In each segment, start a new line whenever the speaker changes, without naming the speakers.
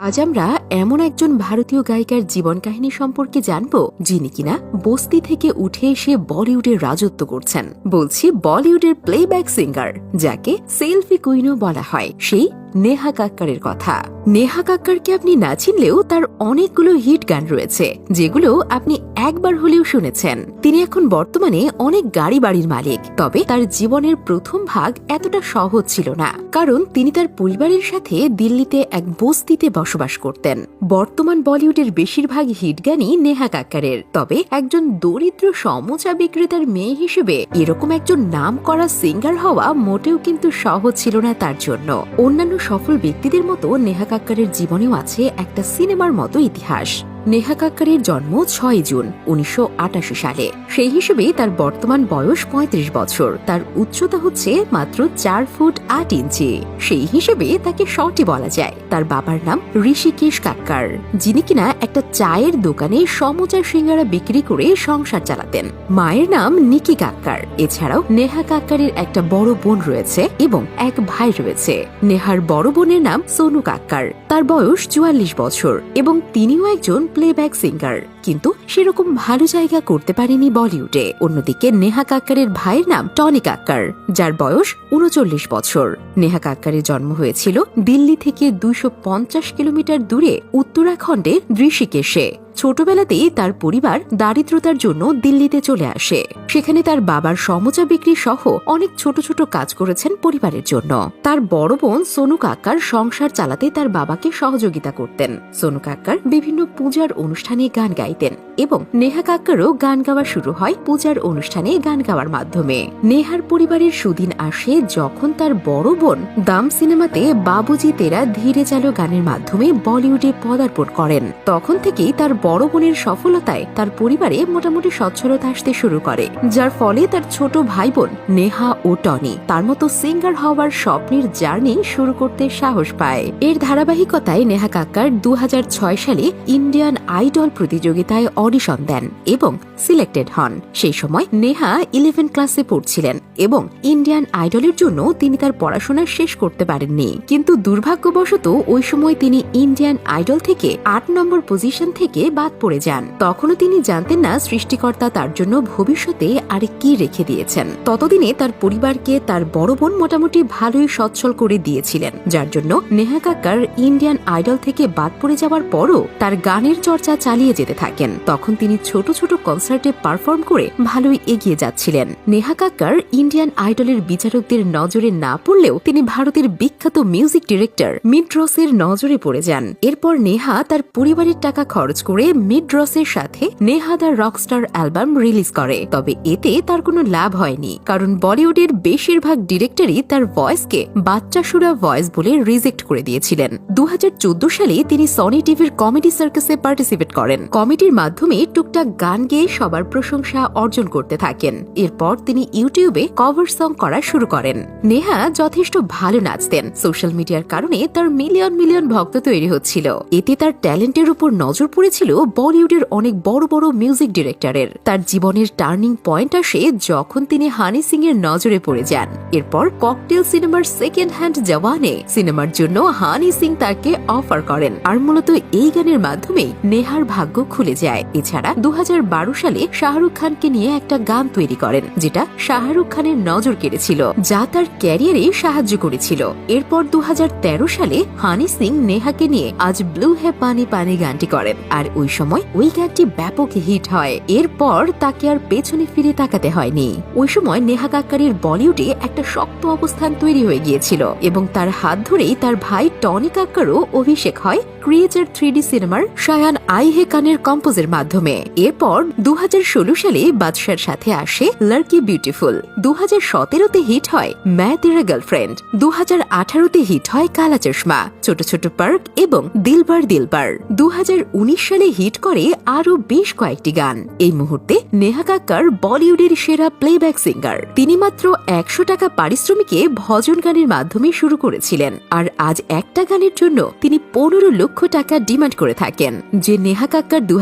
আজ আমরা এমন একজন ভারতীয় গায়িকার জীবন কাহিনী সম্পর্কে জানব, যিনি কিনা বস্তি থেকে উঠে এসে বলিউডে রাজত্ব করছেন। বলছি বলিউডের প্লেব্যাক সিঙ্গার যাকে সেলফি কুইনও বলা হয়। সেই নেহা কাক্কারের কথা। নেহা কাক্কারকে আপনি না চিনলেও তার অনেকগুলো হিট গান রয়েছে, যেগুলো আপনি একবার হলেও শুনেছেন। তিনি এখন বর্তমানে অনেক গাড়ি বাড়ির মালিক, তবে তার জীবনের প্রথম ভাগ এতটা সহজ ছিল না। কারণ তিনি তার পরিবারের সাথে দিল্লিতে এক বস্তিতে বসবাস করতেন। বর্তমান বলিউডের বেশিরভাগ হিট গানই নেহা কাক্কারের, তবে একজন দরিদ্র সমোচা বিক্রেতার মেয়ে হিসেবে এরকম একজন নাম করা সিঙ্গার হওয়া মোটেও কিন্তু সহজ ছিল না তার জন্য। অন্যান্য সফল ব্যক্তিদের মতো নেহা কাক্কারের জীবনেও আছে একটা সিনেমার মতো ইতিহাস। নেহা কাক্কারের জন্ম ছয় জুন, উনিশশো আটাশি সালে। সেই হিসেবে তার বর্তমান বয়স ৩৫ বছর। তার উচ্চতা হচ্ছে মাত্র চার ফুট আট ইঞ্চি। সেই হিসেবে তাকে শর্টে বলা যায়। তার বাবার নাম ঋষিকেশ কাক্কার, যিনি কিনা একটা চায়ের দোকানে সমচার সিঙ্গারা বিক্রি করে সংসার চালাতেন। মায়ের নাম নিকি কাক্কার। এছাড়াও নেহা কাক্কারের একটা বড় বোন রয়েছে এবং এক ভাই রয়েছে। নেহার বড় বোনের নাম সোনু কাক্কার। তার বয়স চুয়াল্লিশ বছর এবং তিনিও একজন প্লেব্যাক সিঙ্গার কিন্তু সেরকম ভালো জায়গা করতে পারেনি বলিউডে। অন্যদিকে নেহা কাক্কারের ভাইয়ের নাম টনি কাক্কার, যার বয়স উনচল্লিশ বছর। নেহা কাক্কারের জন্ম হয়েছিল দিল্লি থেকে দুইশ পঞ্চাশ কিলোমিটার দূরে উত্তরাখণ্ডের ঋষিকেশে। ছোটবেলাতেই তার পরিবার দারিদ্রতার জন্য দিল্লিতে চলে আসে। সেখানে তার বাবার সমচা বিক্রি সহ অনেক ছোট ছোট কাজ করেছেন পরিবারের জন্য। তার বড় বোন সোনু কাক্কার সংসার চালাতে তার বাবাকে সহযোগিতা করতেন। সোনু কাক্কার বিভিন্ন পূজার অনুষ্ঠানে গান গাইতেন এবং নেহা কাক্কারও গান গাওয়া শুরু হয় পূজার অনুষ্ঠানে গান গাওয়ার মাধ্যমে। নেহার পরিবারের সুদিন আসে যখন তার বড় বোন দাম সিনেমাতে বাবুজি তেরা ধীরে চালো গানের মাধ্যমে বলিউডে পদার্পণ করেন। তখন থেকেই তার বড় বোনের সফলতায় তার পরিবারে মোটামুটি সচ্ছলতা আসতে শুরু করে, যার ফলে তার ছোট ভাই বোন নেহা ও টনি তার মতো সিঙ্গার হওয়ার স্বপ্নের জার্নি শুরু করতে সাহস পায়। এর ধারাবাহিকতায় নেহা কাক্কার দু হাজার ছয় সালে ইন্ডিয়ান আইডল প্রতিযোগিতায় অডিশন দেন এবং সিলেক্টেড হন। সেই সময় নেহা ইলেভেন ক্লাসে পড়ছিলেন এবং ইন্ডিয়ান আইডলের জন্য তিনি তার পড়াশোনা শেষ করতে পারেননি। কিন্তু দুর্ভাগ্যবশত ওই সময় তিনি ইন্ডিয়ান আইডল থেকে আট নম্বর পজিশন থেকে বাদ পড়ে যান। তখনও তিনি জানতেন না সৃষ্টিকর্তা তার জন্য ভবিষ্যতে আরে কি রেখে দিয়েছেন। ততদিনে তার পরিবারকে তার বড় বোন মোটামুটি ভালোই সচ্ছল করে দিয়েছিলেন, যার জন্য নেহা কাক্কার ইন্ডিয়ান আইডল থেকে বাদ পড়ে যাওয়ার পরও তার গানের চর্চা চালিয়ে যেতে থাকেন। তখন তিনি ছোট ছোট কনসার্টে পারফর্ম করে ভালোই এগিয়ে যাচ্ছিলেন। নেহা কাক্কার ইন্ডিয়ান আইডলের বিচারকদের নজরে না পড়লেও তিনি ভারতের বিখ্যাত মিউজিক ডিরেক্টর মিড্রসের নজরে পড়ে যান। এরপর নেহা তার পরিবারের টাকা খরচ করে মিড্রসের সাথে Neha the rockstar album release করে। তবে এতে তার কোনো লাভ হয়নি, কারণ বলিউডের বেশিরভাগ ডিরেক্টরই তার ভয়েসকে বাচ্চা সুরা ভয়েস বলে রিজেক্ট করে দিয়েছিলেন। দু হাজার চোদ্দ সালে তিনি সনি টিভির কমেডি সার্কাসে পার্টিসিপেট করেন। কমেডির মাধ্যমে টুকটাক গান গেয়ে সবার প্রশংসা অর্জন করতে থাকেন। এরপর তিনি ইউটিউবে কভার সং করা শুরু করেন। নেহা যথেষ্ট ভালো নাচতেন। সোশ্যাল মিডিয়ার কারণে তার মিলিয়ন মিলিয়ন ভক্ত তৈরি হচ্ছিল। এতে তার ট্যালেন্টের উপর নজর পড়েছিল বলিউডের অনেক বড় বড় মিউজিক ডিরেক্টরের তার জীবনের টার্নিং পয়েন্ট আসে যখন তিনি হানি সিং এর নজরে পড়ে যান। এরপর ককটেল সিনেমার সেকেন্ড হ্যান্ড জওয়ানে সিনেমার জন্য হানি সিং তাকে অফার করেন। আর মূলত এই গানের মাধ্যমেই নেহার ভাগ্য খুলে যায়। এছাড়া দুহাজার বারো সালে শাহরুখ খানকে নিয়ে একটা গান তৈরি করেন, যেটা শাহরুখ খানের নজর কেড়েছিল, যা তার ক্যারিয়ারে সাহায্য করেছিল। এরপর দু হাজার তেরো সালে হানি সিং নেহাকে নিয়ে আজ ব্লু হে পানি পানি গানটি করেন। আর ওই সময় ওই গানটি ব্যাপক হিট হয়। এরপর তাকে আর পেছনে ফিরে তাকাতে হয়নি। ওই সময় নেহা কাক্কারের বলিউডে একটা শক্ত অবস্থান তৈরি হয়ে গিয়েছিল এবং তার হাত ধরেই তার ভাই টনি কাক্কারও অভিষেক হয় ক্রিয়েচার থ্রি সিনেমার শায়ান আই হে কানের কম্পোজের মাধ্যমে। এরপর দু হাজার ষোলো সালে বাদশার সাথে আসে লার্কি বিউটিফুল। দু হাজার সতেরোতে হিট হয় ম্যা তেরা গার্লফ্রেন্ড। দু হাজার আঠারোতে হিট হয় কালা চশমা, ছোট ছোট পার্ক এবং দিলবার দিলবার। দু হাজার উনিশ সালে সালে হিট করে আরও বেশ কয়েকটি গান। এই মুহূর্তে নেহা কাক্কার বলিউডের সেরা প্লেব্যাক সিঙ্গার তিনি মাত্র একশো টাকা পারিশ্রমিকে ভজন গানের মাধ্যমে শুরু করেছিলেন। আর আজ একটা গানের জন্য তিনি পনেরো লক্ষ টাকা ডিমান্ড করে থাকেন। যে নেহা কাক্কার দু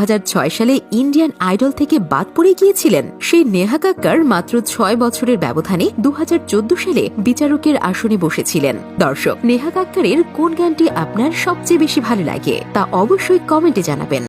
সালে ইন্ডিয়ান আইডল থেকে বাদ পড়ে গিয়েছিলেন, সেই নেহা কাক্কার মাত্র ছয় বছরের ব্যবধানে দু হাজার চোদ্দ সালে বিচারকের আসনে বসেছিলেন। দর্শক, নেহা কাক্কারের কোন গানটি আপনার সবচেয়ে বেশি ভালো লাগে তা অবশ্যই কমেন্টে জানাবেন।